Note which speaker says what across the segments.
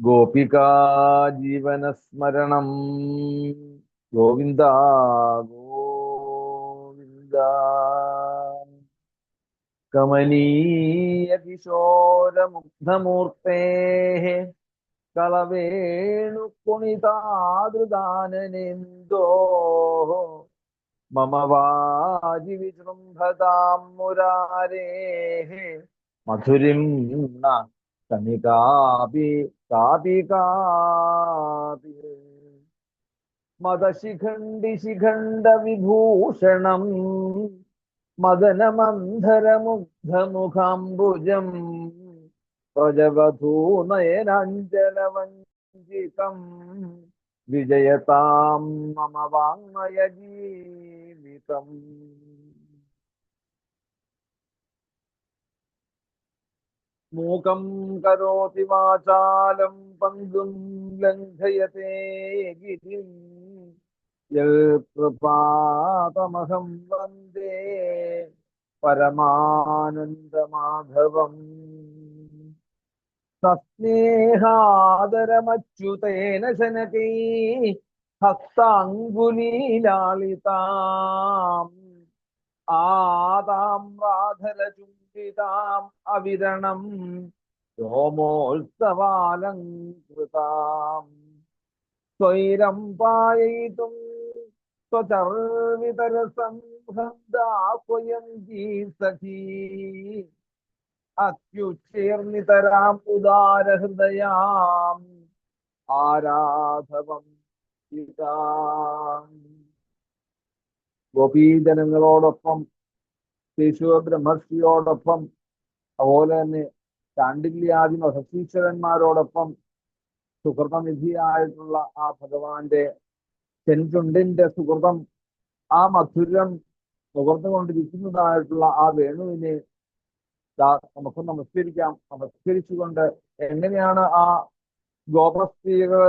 Speaker 1: ഗോപികാ ജീവനസ്മരണം. ഗോവിന്ദ ഗോവിന്ദ. കമനീയകിശോരമുഗ്ധമൂർത്തേ കിശോരമുഗ്ധമൂർത്തേ കളവേണുകുണിതാദൃദാനനേന്തോ മമ വാജി വിജൃംഭതാം മുരാരേ മധുരിം मदशिखंडि शिखंड विभूषण मदन मंधर मुग्ध मुखाबुज प्रजवधू मदनमन्धरमुग्धमुखाम्बुजम् वंजित विजयता मम वाङ्मयजीवितम्। മൂകം കരോതി വാചാലം പങ്കും ലംഘയത്തെ ഗിരിം. യൽകൃപാതമഹം വന്ദേ പരമാനന്ദമാധവം. സസ്നേഹാദരമച്യുതേന ശനകൈ ഹസ്താങ്കുലീലാളിതാം ആതാമ്രാധരചുംബിതാം അവിരണം രോമോത്സവാലങ്കൃതാം സ്വൈരം പായയിതും സ്വചർവിതരസംഹൃദാസ്വയം സഖീ അത്യുച്ചേർന്നിതരാം ഉദാരഹൃദയാം. ആരാധവം ഗോപീജനങ്ങളോടൊപ്പം ശിശുവ ബ്രഹ്മർഷിയോടൊപ്പം അതുപോലെ തന്നെ ചാണ്ടില്യാദിമ മഹർഷീശ്വരന്മാരോടൊപ്പം സുഹൃതനിധിയായിട്ടുള്ള ആ ഭഗവാന്റെ ചെൻചുണ്ടിന്റെ സുഹൃതം ആ മധുരം നുകർന്നുകൊണ്ടിരിക്കുന്നതായിട്ടുള്ള ആ വേണുവിനെ നമുക്ക് നമസ്കരിക്കാം. നമസ്കരിച്ചുകൊണ്ട് എങ്ങനെയാണ് ആ ഗോപസ്ത്രീകൾ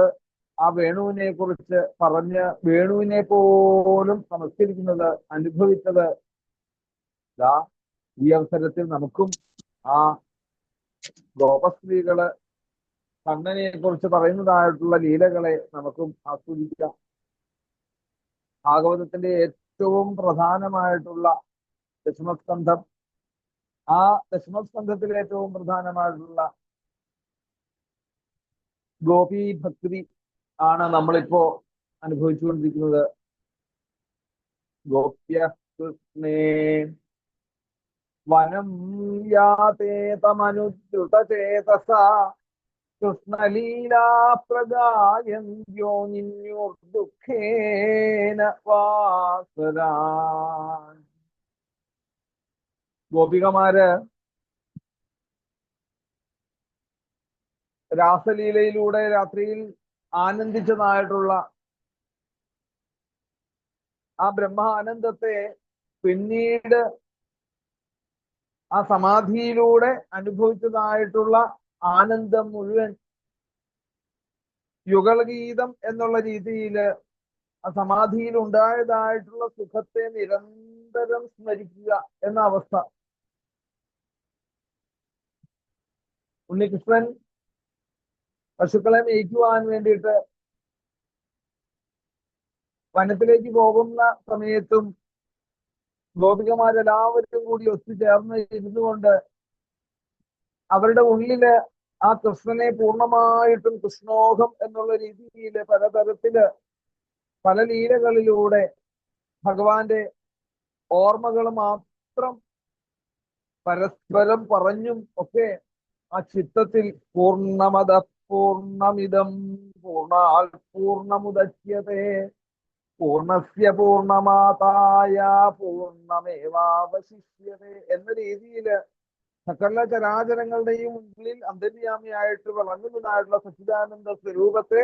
Speaker 1: ആ വേണുവിനെ കുറിച്ച് പറഞ്ഞ് വേണുവിനെ പോലും നമസ്കരിക്കുന്നത് അനുഭവിച്ചത്? ദാ ഈ അവസരത്തിൽ നമുക്കും ആ ഗോപസ്ത്രീകൾ കണ്ണനെ കുറിച്ച് പറയുന്നതായിട്ടുള്ള ലീലകളെ നമുക്കും ആസ്വദിക്കാം. ഭാഗവതത്തിന്റെ ഏറ്റവും പ്രധാനമായിട്ടുള്ള ദശമസ്കന്ധം ആ ദശമസ്കന്ധത്തിൽ ഏറ്റവും പ്രധാനമായിട്ടുള്ള ഗോപി ഭക്തി ആണ് നമ്മളിപ്പോ അനുഭവിച്ചുകൊണ്ടിരിക്കുന്നത്. ഗോപ്യ കൃഷ്ണേ വനം യാതേ തമനുദ്രുതചേതസ കൃഷ്ണലീലാ പ്രദായന്ത്യോ നിന്യോർദുഃഖേന വാസരാ ഗോപികമാര് രാസലീലയിലൂടെ രാത്രിയിൽ ആനന്ദിച്ചതായിട്ടുള്ള ആ ബ്രഹ്മാനന്ദത്തെ പിന്നീട് ആ സമാധിയിലൂടെ അനുഭവിച്ചതായിട്ടുള്ള ആനന്ദം മുഴുവൻ യുഗളഗീതം എന്നുള്ള രീതിയിൽ ആ സമാധിയിൽ ഉണ്ടായതായിട്ടുള്ള സുഖത്തെ നിരന്തരം സ്മരിക്കുക എന്ന അവസ്ഥ. ഉണ്ണികൃഷ്ണൻ പശുക്കളെ മേയ്ക്കുവാൻ വേണ്ടിയിട്ട് വനത്തിലേക്ക് പോകുന്ന സമയത്തും ഗോപികമാരെല്ലാവരും കൂടി ഒത്തുചേർന്ന് ഇരുന്നു കൊണ്ട് അവരുടെ ഉള്ളിൽ ആ കൃഷ്ണനെ പൂർണമായിട്ടും കൃഷ്ണോഹം എന്നുള്ള രീതിയിൽ പലതരത്തിൽ പല ലീലകളിലൂടെ ഭഗവാന്റെ ഓർമ്മകൾ മാത്രം പരസ്പരം പറഞ്ഞും ഒക്കെ ആ ചിത്തത്തിൽ പൂർണമത പൂർണമിതം പൂർണാൽ പൂർണമുദച്യത്തെ പൂർണസ്യ പൂർണമാതായ പൂർണമേവാവശിഷ്യത്തെ എന്ന രീതിയിൽ സകല ചരാചരങ്ങളുടെയും ഉള്ളിൽ അന്തര്യാമിയായിട്ട് വിളങ്ങുന്നതായിട്ടുള്ള സച്ചിദാനന്ദ സ്വരൂപത്തെ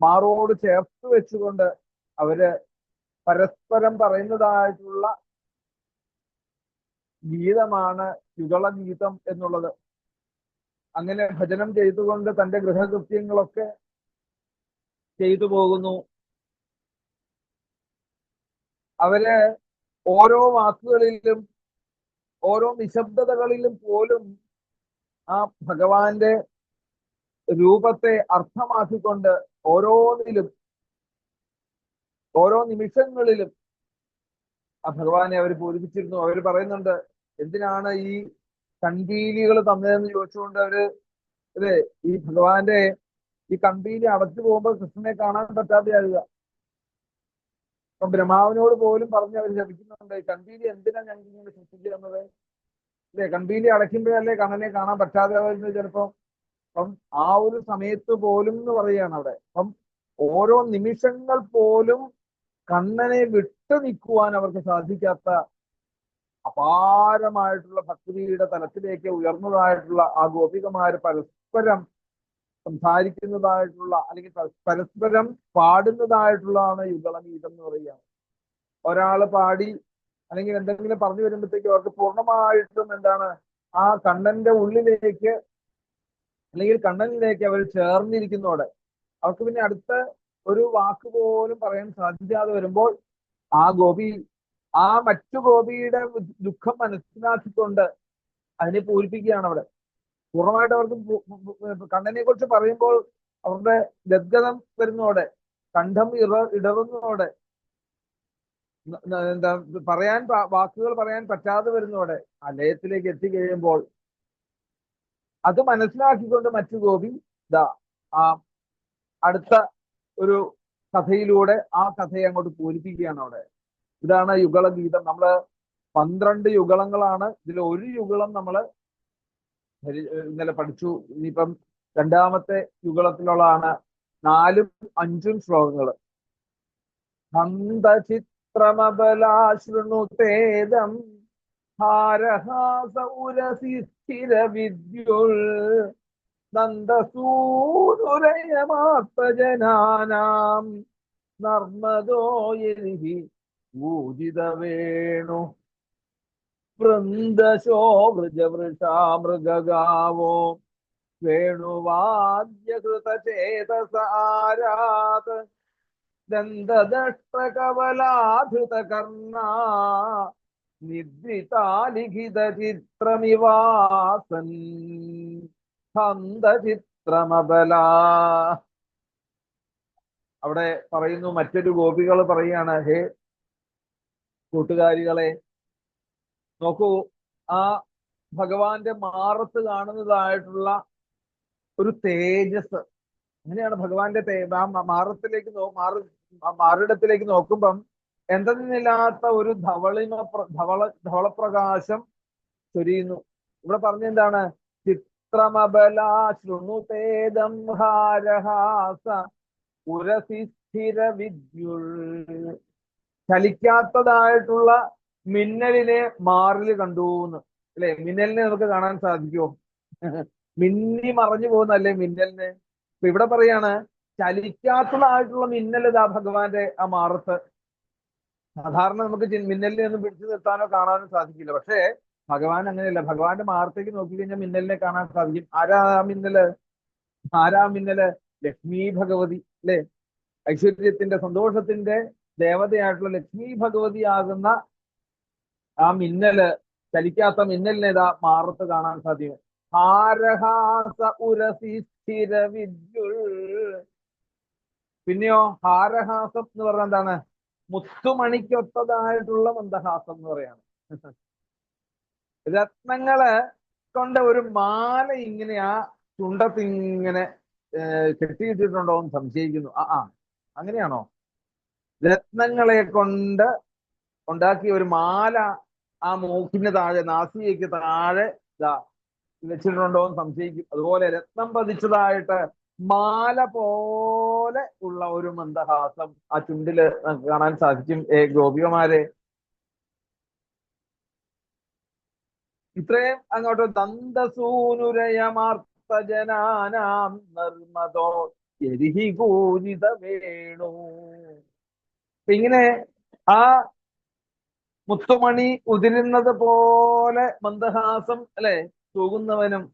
Speaker 1: മാറോട് ചേർത്ത് വെച്ചുകൊണ്ട് അവർ പരസ്പരം പറയുന്നതായിട്ടുള്ള ഗീതമാണ് യുഗളഗീതം എന്നുള്ളത്. അങ്ങനെ ഭജനം ചെയ്തുകൊണ്ട് തന്റെ ഗൃഹകൃത്യങ്ങളൊക്കെ ചെയ്തു പോകുന്നു. അവർ ഓരോ വാക്കുകളിലും ഓരോ നിശബ്ദതകളിലും പോലും ആ ഭഗവാന്റെ രൂപത്തെ അർത്ഥമാക്കിക്കൊണ്ട് ഓരോന്നിലും ഓരോ നിമിഷങ്ങളിലും ആ ഭഗവാനെ അവർ പൂരിപ്പിച്ചിരുന്നു. അവർ പറയുന്നുണ്ട് എന്തിനാണ് ഈ കൺപീലികൾ തന്നതെന്ന് ചോദിച്ചുകൊണ്ട് അവർ അതെ ഈ ഭഗവാന്റെ ഈ കൺപീലി അടച്ചു പോകുമ്പോൾ കൃഷ്ണനെ കാണാൻ പറ്റാതെയാകുക. അപ്പൊ ബ്രഹ്മാവിനോട് പോലും പറഞ്ഞ് അവർ ശപിക്കുന്നുണ്ട്. ഈ കൺപീലി എന്തിനാ ഞങ്ങൾക്ക് ഇങ്ങനെ സൃഷ്ടിച്ചു തന്നത് അല്ലേ? കൺപീലി അടയ്ക്കുമ്പോഴല്ലേ കണ്ണനെ കാണാൻ പറ്റാതെ വരുന്നത് ചിലപ്പോ? അപ്പം ആ ഒരു സമയത്ത് പോലും എന്ന് പറയുകയാണ് അവിടെ. അപ്പം ഓരോ നിമിഷങ്ങൾ പോലും കണ്ണനെ വിട്ടു നിൽക്കുവാൻ അവർക്ക് സാധിക്കാത്ത അപാരമായിട്ടുള്ള ഭക്തിയുടെ തലത്തിലേക്ക് ഉയർന്നതായിട്ടുള്ള ആ ഗോപികമാര് പരസ്പരം സംസാരിക്കുന്നതായിട്ടുള്ള അല്ലെങ്കിൽ പര- പരസ്പരം പാടുന്നതായിട്ടുള്ളതാണ് യുഗളഗീതം എന്ന് പറയുക. ഒരാൾ പാടി അല്ലെങ്കിൽ എന്തെങ്കിലും പറഞ്ഞു വരുമ്പോഴത്തേക്കും അവർക്ക് പൂർണമായിട്ടും എന്താണ് ആ കണ്ണന്റെ ഉള്ളിലേക്ക് അല്ലെങ്കിൽ കണ്ണനിലേക്ക് അവർ ചേർന്നിരിക്കുന്നതോടെ അവർക്ക് പിന്നെ അടുത്ത ഒരു വാക്ക് പോലും പറയാൻ സാധിക്കാതെ വരുമ്പോൾ ആ ഗോപി ആ മറ്റു ഗോപിയുടെ ദുഃഖം മനസ്സിലാക്കിക്കൊണ്ട് അതിനെ പൂരിപ്പിക്കുകയാണ് അവിടെ. പൂർണമായിട്ട് അവർക്ക് കണ്ണനെ കുറിച്ച് പറയുമ്പോൾ അവരുടെ ഗദ്ഗതം വരുന്നതോടെ കണ്ഠം ഇറ ഇടറുന്നതോടെ എന്താ പറയാൻ വാക്കുകൾ പറയാൻ പറ്റാതെ വരുന്നതോടെ ആ ലയത്തിലേക്ക് എത്തിക്കഴിയുമ്പോൾ അത് മനസ്സിലാക്കിക്കൊണ്ട് മറ്റു ഗോപി ദാ ആ അടുത്ത ഒരു കഥയിലൂടെ ആ കഥയെ അങ്ങോട്ട് പൂരിപ്പിക്കുകയാണ് അവിടെ. ഇതാണ് യുഗളഗീതം. നമ്മൾ പന്ത്രണ്ട് യുഗളങ്ങളാണ്. ഇതിൽ ഒരു യുഗളം നമ്മൾ ഇന്നലെ പഠിച്ചു. ഇനിയിപ്പം രണ്ടാമത്തെ യുഗളത്തിലുള്ളതാണ് നാലും അഞ്ചും ശ്ലോകങ്ങൾ. ഹന്തചിത്രമബലാശൃണുതേദം ഹാരഹാസ ഉരസി സ്ഥിര വിദ്യുൽ നന്ദസൂനുരയമാത്തജനാനാം നർമ്മദോ യരിഹി ഊജിതവേണു വൃന്ദശോ വൃജവൃഷാമൃഗാവോ വേണുവാദ്യകൃതചേതസാരാത് ദന്തദഷ്ടകവലാധൃതകർണാ നിദ്രിതാലിഖിതചിത്രമിവാസൻ ഹന്തചിത്രമബല അവിടെ പറയുന്നു മറ്റൊരു ഗോപികൾ പറയാണ് ഹേ കൂട്ടുകാരികളെ നോക്കൂ ആ ഭഗവാന്റെ മാറത്ത് കാണുന്നതായിട്ടുള്ള ഒരു തേജസ്. അങ്ങനെയാണ് ഭഗവാന്റെ മാറത്തിലേക്ക് മാറ മാറിടത്തിലേക്ക് നോക്കുമ്പം എന്തെന്നില്ലാത്ത ഒരു ധവളിമ ധവള ധവളപ്രകാശം ചൊരിയുന്നു. ഇവിടെ പറഞ്ഞ എന്താണ്? ചിത്രമബല ശൃണുതേദം ഹാരഹാസ ഉരസി സ്ഥിര വിദ്യുൾ ചലിക്കാത്തതായിട്ടുള്ള മിന്നലിനെ മാറിൽ കണ്ടു എന്ന് അല്ലെ? മിന്നലിനെ നമുക്ക് കാണാൻ സാധിക്കുമോ മിന്നി മറഞ്ഞു പോകുന്നല്ലേ മിന്നലിനെ? ഇപ്പൊ ഇവിടെ പറയാണ് ചലിക്കാത്തതായിട്ടുള്ള മിന്നൽ ഇതാ ഭഗവാന്റെ ആ മാറത്ത്. സാധാരണ നമുക്ക് മിന്നലിനെ ഒന്നും പിടിച്ചു നിർത്താനോ കാണാനോ സാധിക്കില്ല. പക്ഷേ ഭഗവാൻ അങ്ങനെയല്ല. ഭഗവാന്റെ മാറത്തേക്ക് നോക്കി കഴിഞ്ഞാൽ മിന്നലിനെ കാണാൻ സാധിക്കും. ആരാ മിന്നൽ? ആരാ മിന്നൽ? ലക്ഷ്മി ഭഗവതി. അല്ലെ? ഐശ്വര്യത്തിന്റെ സന്തോഷത്തിന്റെ ദേവതയായിട്ടുള്ള ലക്ഷ്മി ഭഗവതി ആകുന്ന ആ മിന്നൽ ചലിക്കാത്ത മിന്നലിനെ ഇതാ മാറത്ത് കാണാൻ സാധിക്കും. ഹാരഹാസ ഉരസി സ്ഥിര വിദ്യുൾ പിന്നെയോ ഹാരഹാസം എന്ന് പറഞ്ഞാൽ എന്താണ്? മുത്തുമണിക്കൊത്തതായിട്ടുള്ള മന്ദഹാസം എന്ന് പറയാണ്. രത്നങ്ങൾ കൊണ്ട ഒരു മാല ഇങ്ങനെ ആ ചുണ്ടത്തിങ്ങനെ കെട്ടിയിട്ടിട്ടുണ്ടോ എന്ന് സംശയിക്കുന്നു. ആ ആ. അങ്ങനെയാണോ? രത്നങ്ങളെ കൊണ്ട് ഉണ്ടാക്കിയ ഒരു മാല ആ മൂക്കിന് താഴെ നാസികയ്ക്ക് താഴെ വെച്ചിട്ടുണ്ടോ എന്ന് സംശയിക്കും. അതുപോലെ രത്നം പതിച്ചതായിട്ട് മാല പോലെ ഉള്ള ഒരു മന്ദഹാസം ആ ചുണ്ടിൽ നമുക്ക് കാണാൻ സാധിക്കും. ഏ ഗോപികമാരെ. ഇത്രയും അങ്ങോട്ട് ദന്തസൂനുരയമാർത്തജനാനാം നിർമ്മതോ എരിഹി ഗൂരിത വേണു. ഇങ്ങനെ ആ മുത്തുമണി ഉതിരുന്നത് പോലെ മന്ദഹാസം അല്ലെ? തൂകുന്നവനും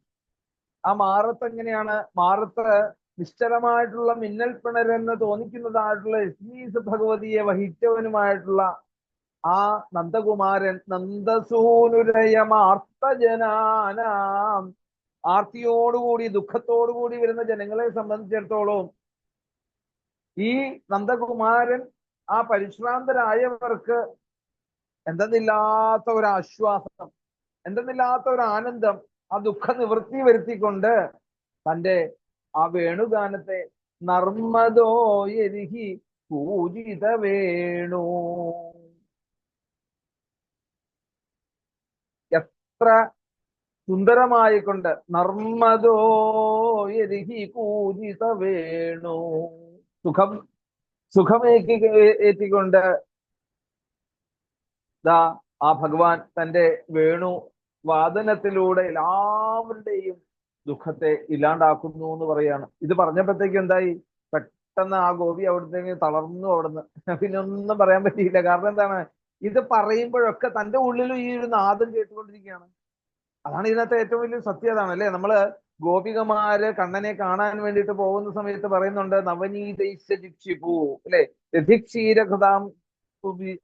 Speaker 1: ആ മാറത്ത് എങ്ങനെയാണ്? മാറത്ത് നിശ്ചലമായിട്ടുള്ള മിന്നൽ പിണർ എന്ന് തോന്നിക്കുന്നതായിട്ടുള്ള ലക്ഷ്മീസ് ഭഗവതിയെ വഹിച്ചവനുമായിട്ടുള്ള ആ നന്ദകുമാരൻ നന്ദസൂനുരയമാർത്തജനാനാം ആർത്തിയോടുകൂടി ദുഃഖത്തോടുകൂടി വരുന്ന ജനങ്ങളെ സംബന്ധിച്ചിടത്തോളം ഈ നന്ദകുമാരൻ ആ പരിശ്രാന്തരായവർക്ക് എന്തെന്നില്ലാത്ത ഒരു ആശ്വാസം എന്തെന്നില്ലാത്ത ഒരു ആനന്ദം ആ ദുഃഖ നിവൃത്തി വരുത്തിക്കൊണ്ട് തന്റെ ആ വേണുഗാനത്തെ നർമ്മദോ എരിഹി പൂജിത വേണു. എത്ര സുന്ദരമായിക്കൊണ്ട് നർമ്മദോ എരിഹി പൂജിത വേണു. സുഖം സുഖമേക്കി ഏറ്റിക്കൊണ്ട് ദാ ആ ഭഗവാൻ തന്റെ വേണു വാദനത്തിലൂടെ എല്ലാവരുടെയും ദുഃഖത്തെ ഇല്ലാണ്ടാക്കുന്നു എന്ന് പറയാണ്. ഇത് പറഞ്ഞപ്പോഴത്തേക്ക് എന്തായി? പെട്ടെന്ന് ആ ഗോപി അവിടുത്തെ തളർന്നു അവിടുന്ന്. പിന്നെ ഒന്നും പറയാൻ പറ്റിയില്ല. കാരണം എന്താണ്? ഇത് പറയുമ്പോഴൊക്കെ തന്റെ ഉള്ളിലും ഈ ഒരു നാദം കേട്ടുകൊണ്ടിരിക്കുകയാണ്. അതാണ് ഇതിനകത്തെ ഏറ്റവും വലിയ സത്യതാണ് അല്ലെ? നമ്മൾ ഗോപികമാര് കണ്ണനെ കാണാൻ വേണ്ടിയിട്ട് പോകുന്ന സമയത്ത് പറയുന്നുണ്ട് നവനീതൈശിപ്പു അല്ലെ? രഥിക്ഷീരകൃതാം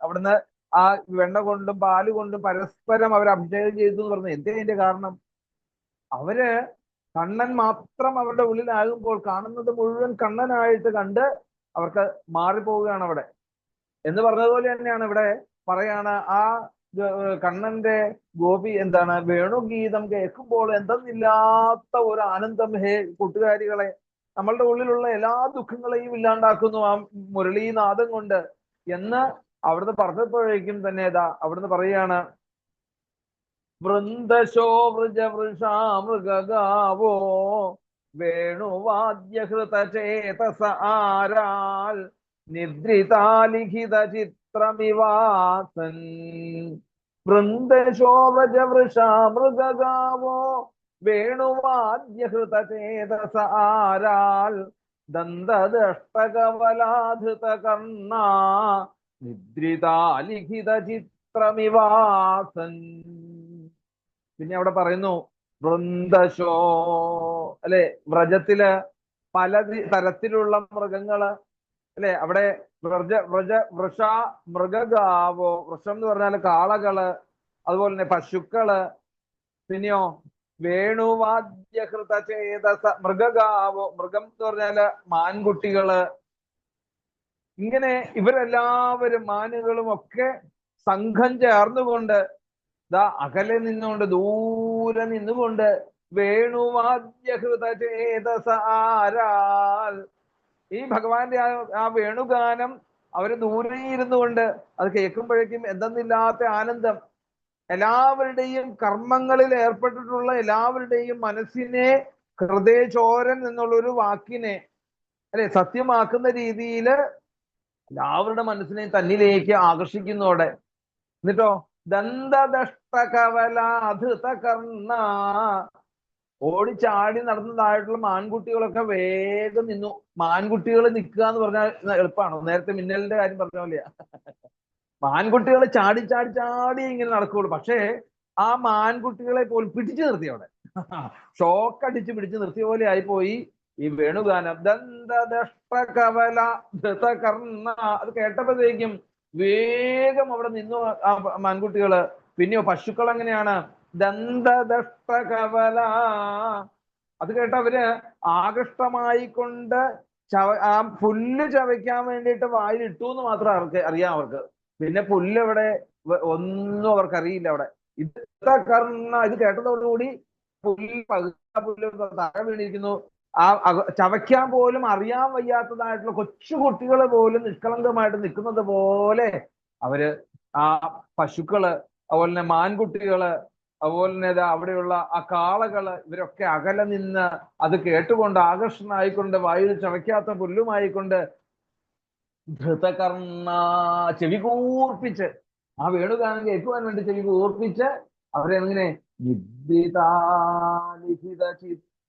Speaker 1: അവിടുന്ന് ആ വെണ്ണ കൊണ്ടും പാൽ കൊണ്ടും പരസ്പരം അവർ അഭിഷേകം ചെയ്തു എന്ന് പറഞ്ഞു എന്തേ അതിന്റെ കാരണം? അവർ കണ്ണൻ മാത്രം അവരുടെ ഉള്ളിലാകുമ്പോൾ കാണുന്നത് മുഴുവൻ കണ്ണനായിട്ട് കണ്ട് അവർക്ക് മാറിപ്പോവുകയാണ് അവിടെ. എന്ന് പറഞ്ഞതുപോലെ തന്നെയാണ് ഇവിടെ പറയാണ് ആ കണ്ണന്റെ ഗോപി എന്താണ് വേണുഗീതം കേൾക്കുമ്പോൾ എന്തെന്നില്ലാത്ത ഒരു ആനന്ദം ഹേ കൂട്ടുകാരികളെ നമ്മളുടെ ഉള്ളിലുള്ള എല്ലാ ദുഃഖങ്ങളെയും ഇല്ലാണ്ടാക്കുന്നു ആ മുരളീനാഥം കൊണ്ട് എന്ന് അവിടുന്ന് പറഞ്ഞപ്പോഴേക്കും തന്നെ ഇതാ അവിടുന്ന് പറയാണ് വൃന്ദശോ വൃജവൃഷാമൃഗാവോ വേണുവാദ്യഹൃതചേതസ ആരാൽ നിദ്രിതാലിഖിത ചിത്രമിവാസൻ വൃന്ദശോ വ്രജവൃഷാമൃഗാവോ വേണുവാദ്യഹൃതചേതസ ആരാൽ ദന്തദഷ്ടകവലാധൃത കർണ നിദ്രിതാലിഖിത ചിത്രമിവാസൻ. പിന്നെ അവിടെ പറയുന്നു വൃന്ദശോ അല്ലെ വ്രജത്തിൽ പല തരത്തിലുള്ള മൃഗങ്ങൾ അല്ലെ അവിടെ വ്രജ വ്രജ വൃഷ മൃഗഗാവോ വൃഷം എന്ന് പറഞ്ഞാൽ കാളകൾ അതുപോലെ തന്നെ പശുക്കൾ പിന്നെയോ വേണുവാദ്യഹൃത ചേതസ മൃഗഗാവോ മൃഗം എന്ന് പറഞ്ഞാൽ മാൻകുട്ടികൾ ഇങ്ങനെ ഇവരെല്ലാവരും മാനുകളും ഒക്കെ സംഘം ചേർന്നുകൊണ്ട് ദാ അകലെ നിന്നുകൊണ്ട് ദൂരെ നിന്നുകൊണ്ട് വേണുവാദ്യഹൃത ചേതസ ആരാൽ. ഈ ഭഗവാന്റെ ആ വേണുഗാനം അവർ ദൂരെ ഇരുന്നു കൊണ്ട് അത് കേൾക്കുമ്പോഴേക്കും എന്തെന്നില്ലാത്ത ആനന്ദം. എല്ലാവരുടെയും കർമ്മങ്ങളിൽ ഏർപ്പെട്ടിട്ടുള്ള എല്ലാവരുടെയും മനസ്സിനെ ഹൃദയചോരൻ എന്നുള്ള ഒരു വാക്കിനെ അല്ലെ സത്യമാക്കുന്ന രീതിയിൽ എല്ലാവരുടെ മനസ്സിനെ തന്നിലേക്ക് ആകർഷിക്കുന്നതോടെ എന്നിട്ടോ? ദന്തദഷ്ടകവലാധൃത കർണ ഓടിച്ചാടി നടന്നതായിട്ടുള്ള മാൻകുട്ടികളൊക്കെ വേഗം നിന്നു. മാൻകുട്ടികൾ നിൽക്കുക എന്ന് പറഞ്ഞാൽ എളുപ്പമാണോ നേരത്തെ മിന്നലിന്റെ കാര്യം പറഞ്ഞ പോലെയാ. മാൻകുട്ടികൾ ചാടി ചാടി ചാടി ഇങ്ങനെ നടക്കുകയുള്ളൂ പക്ഷേ ആ മാൻകുട്ടികളെ പോലും പിടിച്ചു നിർത്തി അവിടെ. ഷോക്ക് അടിച്ച് പിടിച്ചു നിർത്തിയ പോലെ ആയിപ്പോയി. ഈ വേണുഗാനം ദന്തദഷ്ടകവല ധൃതകർണ അത് കേട്ടപ്പോഴത്തേക്കും വേഗം അവിടെ നിന്നു ആ മാൻകുട്ടികൾ പിന്നെയോ പശുക്കൾ എങ്ങനെയാണ്? ദന്തദഷ്ടകവല അത് കേട്ട അവർ ആകൃഷ്ടമായി കൊണ്ട് ചവ ആ പുല്ല് ചവയ്ക്കാൻ വേണ്ടിയിട്ട് വായിലിട്ടു എന്ന് മാത്രം അവർക്ക് അറിയാം അവർക്ക്. പിന്നെ പുല്ല് എവിടെ ഒന്നും അവർക്ക് അറിയില്ല അവിടെ. ഇത് കർണ ഇത് കേട്ടതോടുകൂടി പുല്ല് പകുതി പുല്ല് തറ വീണിരിക്കുന്നു. ആ ചവയ്ക്കാൻ പോലും അറിയാൻ വയ്യാത്തതായിട്ടുള്ള കൊച്ചു കുട്ടികൾ പോലും നിഷ്കളങ്കമായിട്ട് നിൽക്കുന്നത് പോലെ അവർ ആ പശുക്കൾ അതുപോലെ തന്നെ മാൻകുട്ടികൾ അതുപോലെ തന്നെ അവിടെയുള്ള ആ കാളകൾ ഇവരൊക്കെ അകലെ നിന്ന് അത് കേട്ടുകൊണ്ട് ആകർഷണമായിക്കൊണ്ട് വായു ചവയ്ക്കാത്ത പുല്ലുമായിക്കൊണ്ട് ധൃതകർണ ചെവി കൂർപ്പിച്ച് ആ വേണുഗാനം കേൾക്കുവാൻ വേണ്ടി ചെവി കൂർപ്പിച്ച് അവരെ എങ്ങനെ നിദ്രിതാലിഖിത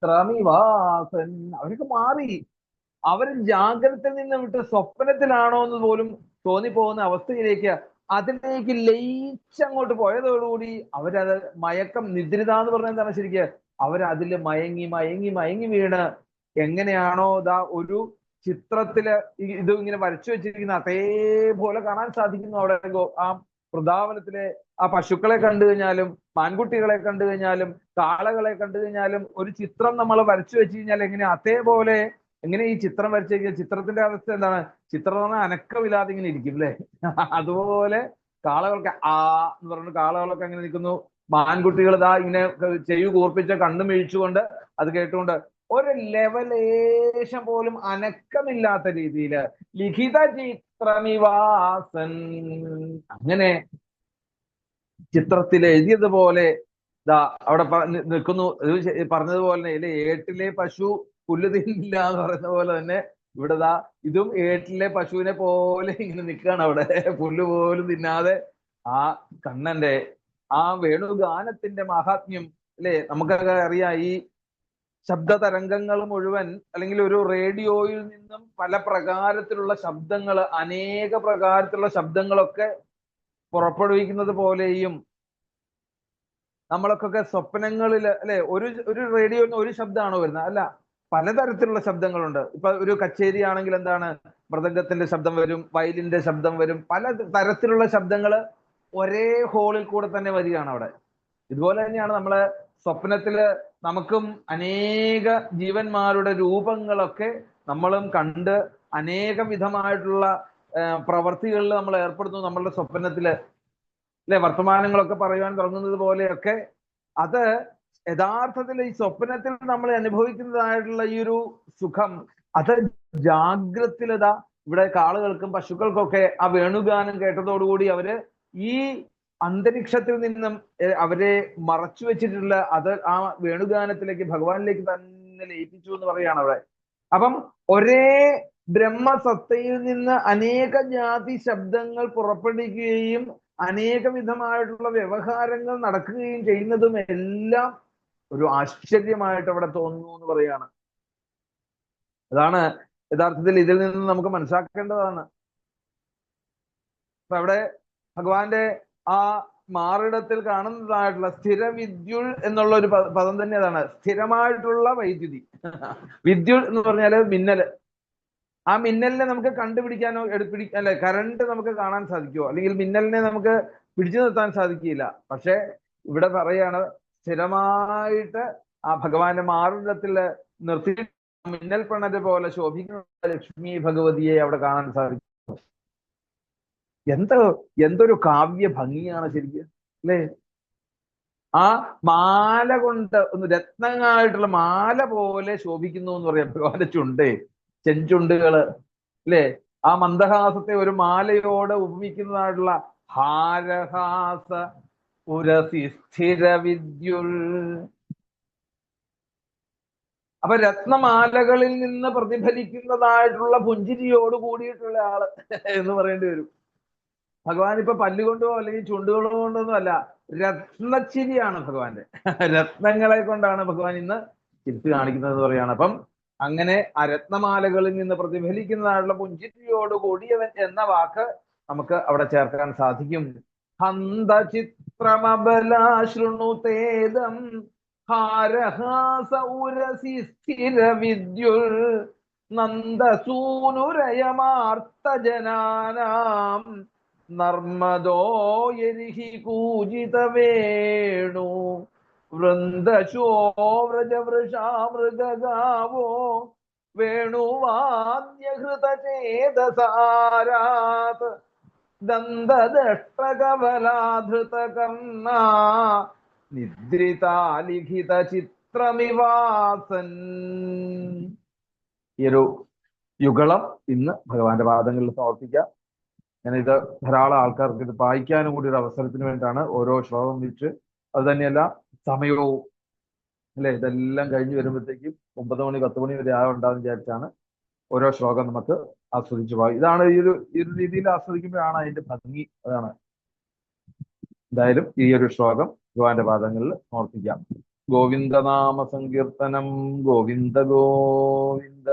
Speaker 1: ചിത്രമിവാസൻ അവരൊക്കെ മാറി. അവർ ജാഗ്രത നിന്ന് വിട്ട് സ്വപ്നത്തിലാണോ എന്ന് പോലും തോന്നിപ്പോകുന്ന അവസ്ഥയിലേക്ക് അതിലേക്ക് ലയിച്ചങ്ങോട്ട് പോയതോടുകൂടി അവരത് മയക്കം നിദ്രിത എന്ന് പറഞ്ഞാൽ എന്താണ് ശരിക്ക്? അവരതിൽ മയങ്ങി മയങ്ങി മയങ്ങി വീണ് എങ്ങനെയാണോ ഇതാ ഒരു ചിത്രത്തിൽ ഇത് ഇങ്ങനെ വരച്ചു വെച്ചിരിക്കുന്ന അതേപോലെ കാണാൻ സാധിക്കുന്നു അവിടെ. ആ വൃന്ദാവനത്തിലെ ആ പശുക്കളെ കണ്ടു കഴിഞ്ഞാലും മാൻകുട്ടികളെ കണ്ടു കഴിഞ്ഞാലും കാളകളെ കണ്ടു കഴിഞ്ഞാലും ഒരു ചിത്രം നമ്മൾ വരച്ചു വെച്ച് കഴിഞ്ഞാൽ എങ്ങനെ അതേപോലെ എങ്ങനെ ഈ ചിത്രം വരച്ചു കഴിഞ്ഞാൽ ചിത്രത്തിന്റെ അവസ്ഥ എന്താണ്? ചിത്രം പറഞ്ഞാൽ അനക്കമില്ലാതെ ഇങ്ങനെ ഇരിക്കും അല്ലേ? അതുപോലെ കാളകൾക്ക് ആ എന്ന് പറഞ്ഞു കാളകളൊക്കെ അങ്ങനെ നിൽക്കുന്നു. മാൻകുട്ടികൾ ഇതാ ഇങ്ങനെ ചെയ്യു കൂർപ്പിച്ച കണ്ണു മിഴിച്ചുകൊണ്ട് അത് കേട്ടുകൊണ്ട് ഒരു ലെവലേശം പോലും അനക്കമില്ലാത്ത രീതിയിൽ ലിഖിത ചിത്രനിവാസൻ അങ്ങനെ ചിത്രത്തിൽ എഴുതിയതുപോലെ ദാ അവിടെ നിൽക്കുന്നു. പറഞ്ഞതുപോലെ തന്നെ ഇല്ലേ ഏട്ടിലെ പശു പുല്ല് തിന്നില്ല എന്ന് പറയുന്ന പോലെ തന്നെ ഇവിടെ ദാ ഇതും ഏട്ടിലെ പശുവിനെ പോലെ ഇങ്ങനെ നിൽക്കുകയാണ് അവിടെ. പുല്ല് പോലും തിന്നാതെ ആ കണ്ണന്റെ ആ വേണുഗാനത്തിന്റെ മഹാത്മ്യം അല്ലെ നമുക്കൊക്കെ അറിയാം ഈ ശബ്ദ തരംഗങ്ങൾ മുഴുവൻ അല്ലെങ്കിൽ ഒരു റേഡിയോയിൽ നിന്നും പല പ്രകാരത്തിലുള്ള ശബ്ദങ്ങൾ അനേക പ്രകാരത്തിലുള്ള ശബ്ദങ്ങളൊക്കെ പുറപ്പെടുവിക്കുന്നത് പോലെയും നമ്മളൊക്കെ സ്വപ്നങ്ങളിൽ അല്ലെ ഒരു ഒരു റേഡിയോയിൽ ഒരു ശബ്ദമാണോ വരുന്നത്? അല്ല പലതരത്തിലുള്ള ശബ്ദങ്ങളുണ്ട്. ഇപ്പൊ ഒരു കച്ചേരി ആണെങ്കിൽ എന്താണ് മൃദംഗത്തിന്റെ ശബ്ദം വരും വയലിന്റെ ശബ്ദം വരും പല തരത്തിലുള്ള ശബ്ദങ്ങൾ ഒരേ ഹോളിൽ കൂടെ തന്നെ വരികയാണ് അവിടെ. ഇതുപോലെ തന്നെയാണ് നമ്മളെ സ്വപ്നത്തിൽ നമുക്കും അനേക ജീവന്മാരുടെ രൂപങ്ങളൊക്കെ നമ്മളും കണ്ട് അനേക വിധമായിട്ടുള്ള പ്രവർത്തികളിൽ നമ്മൾ ഏർപ്പെടുന്നു. നമ്മളുടെ സ്വപ്നത്തിൽ അല്ലെ? വർത്തമാനങ്ങളൊക്കെ പറയുവാൻ തുടങ്ങുന്നത് പോലെയൊക്കെ അത് യഥാർത്ഥത്തിൽ ഈ സ്വപ്നത്തിൽ നമ്മൾ അനുഭവിക്കുന്നതായിട്ടുള്ള ഈ ഒരു സുഖം അത് ജാഗ്രതയിലത ഇവിടെ കാളുകൾക്കും പശുക്കൾക്കൊക്കെ ആ വേണുഗാനം കേട്ടതോടുകൂടി അവർ ഈ അന്തരീക്ഷത്തിൽ നിന്നും അവരെ മറച്ചു വെച്ചിട്ടുള്ള അത് ആ വേണുഗാനത്തിലേക്ക് ഭഗവാനിലേക്ക് തന്നെ ലയിപ്പിച്ചു എന്ന് പറയുകയാണ് അവിടെ. അപ്പം ഒരേ ബ്രഹ്മസത്തയിൽ നിന്ന് അനേക ജാതി ശബ്ദങ്ങൾ പുറപ്പെടുകയും അനേക വിധമായിട്ടുള്ള വ്യവഹാരങ്ങൾ നടക്കുകയും ചെയ്യുന്നതും എല്ലാം ഒരു ആശ്ചര്യമായിട്ട് അവിടെ തോന്നുന്നു എന്ന് പറയാണ് അതാണ് യഥാർത്ഥത്തിൽ ഇതിൽ നിന്ന് നമുക്ക് മനസ്സിലാക്കേണ്ടതാണ്. അപ്പൊ അവിടെ ഭഗവാന്റെ ആ മാറിടത്തിൽ കാണുന്നതായിട്ടുള്ള സ്ഥിരവിദ്യുൾ എന്നുള്ള ഒരു പദം തന്നെ അതാണ്. സ്ഥിരമായിട്ടുള്ള വൈദ്യുതി. വിദ്യുൾ എന്ന് പറഞ്ഞാൽ മിന്നൽ ആ മിന്നലിനെ നമുക്ക് കണ്ടുപിടിക്കാനോ എടുപ്പിടി അല്ലെ കറണ്ട് നമുക്ക് കാണാൻ സാധിക്കുമോ അല്ലെങ്കിൽ മിന്നലിനെ നമുക്ക് പിടിച്ചു നിർത്താൻ സാധിക്കില്ല പക്ഷെ ഇവിടെ പറയാണ് സ്ഥിരമായിട്ട് ആ ഭഗവാന്റെ മാറിടത്തിൽ നിർത്തി മിന്നൽ പ്രണര് പോലെ ശോഭിക്കുന്ന ലക്ഷ്മി ഭഗവതിയെ അവിടെ കാണാൻ സാധിക്കും. എന്ത് എന്തൊരു കാവ്യ ഭംഗിയാണ് ശരിക്ക് അല്ലേ? ആ മാല കൊണ്ട് ഒന്ന് രത്നങ്ങളായിട്ടുള്ള മാല പോലെ ശോഭിക്കുന്നു എന്ന് പറയാം ഭഗവാന്റെ ചുണ്ട് ചെഞ്ചുണ്ടുകൾ അല്ലേ? ആ മന്ദഹാസത്തെ ഒരു മാലയോട് ഉപമിക്കുന്നതായിട്ടുള്ള ഹാരഹാസ ഉരസി സ്ഥിര വിദ്യുൽ അപ്പൊ രത്നമാലകളിൽ നിന്ന് പ്രതിഫലിക്കുന്നതായിട്ടുള്ള പുഞ്ചിരിയോട് കൂടിയിട്ടുള്ള ആൾ എന്ന് പറയേണ്ടി വരും. ഭഗവാൻ ഇപ്പൊ പല്ലുകൊണ്ടോ അല്ലെങ്കിൽ ചുണ്ടുകളോ കൊണ്ടൊന്നും അല്ല രത്നച്ചിരിയാണ് ഭഗവാന്റെ. രത്നങ്ങളെ കൊണ്ടാണ് ഭഗവാൻ ഇന്ന് ചിരിച്ചു കാണിക്കുന്നത് എന്ന് പറയാണ്. അപ്പം അങ്ങനെ ആ രത്നമാലകളിൽ നിന്ന് പ്രതിഫലിക്കുന്നതായിട്ടുള്ള പുഞ്ചിരിയോട് കൂടിയവൻ എന്ന വാക്ക് നമുക്ക് അവിടെ ചേർക്കാൻ സാധിക്കും. ഹന്ത ചിത്രമബലാശൃണുതേദം ഹാരഹാസൗരസി സ്ഥിര വിദ്യുൽ നന്ദസൂനുരയമാർത്തജനാനാം നർമ്മദോ യരിഹി കൂജിത വേണു. വൃന്ദശോ വ്രജവൃഷാമൃഗാവോ വേണുവാദ്യഹൃതചേതസാരാത്. ദന്തദഷ്ടകവലാധൃതകർണ. നിദ്രിതാലിഖിത ചിത്രമിവാസൻ ഈ ഒരു യുഗളം ഇന്ന് ഭഗവാന്റെ പാദങ്ങളിൽ സമർപ്പിക്കാം. ഞാനിത് ധാരാളം ആൾക്കാർക്ക് ഇത് വായിക്കാനും കൂടി ഒരു അവസരത്തിന് വേണ്ടിയിട്ടാണ് ഓരോ ശ്ലോകം വിളിച്ച്. അത് തന്നെയല്ല സമയവും അല്ലെ? ഇതെല്ലാം കഴിഞ്ഞ് വരുമ്പോഴത്തേക്കും ഒമ്പത് മണി പത്ത് മണി വരെ ആവുണ്ടാന്ന് വിചാരിച്ചാണ് ഓരോ ശ്ലോകം നമുക്ക് ആസ്വദിച്ചു പോയി ഇതാണ് ഈ ഒരു ഈ ഒരു രീതിയിൽ ആസ്വദിക്കുമ്പോഴാണ് അതിന്റെ ഭംഗി. അതാണ് എന്തായാലും ഈ ഒരു ശ്ലോകം ഭഗവാന്റെ പാദങ്ങളിൽ സമർപ്പിക്കാം ഗോവിന്ദനാമ സങ്കീർത്തനം ഗോവിന്ദ ഗോവിന്ദ.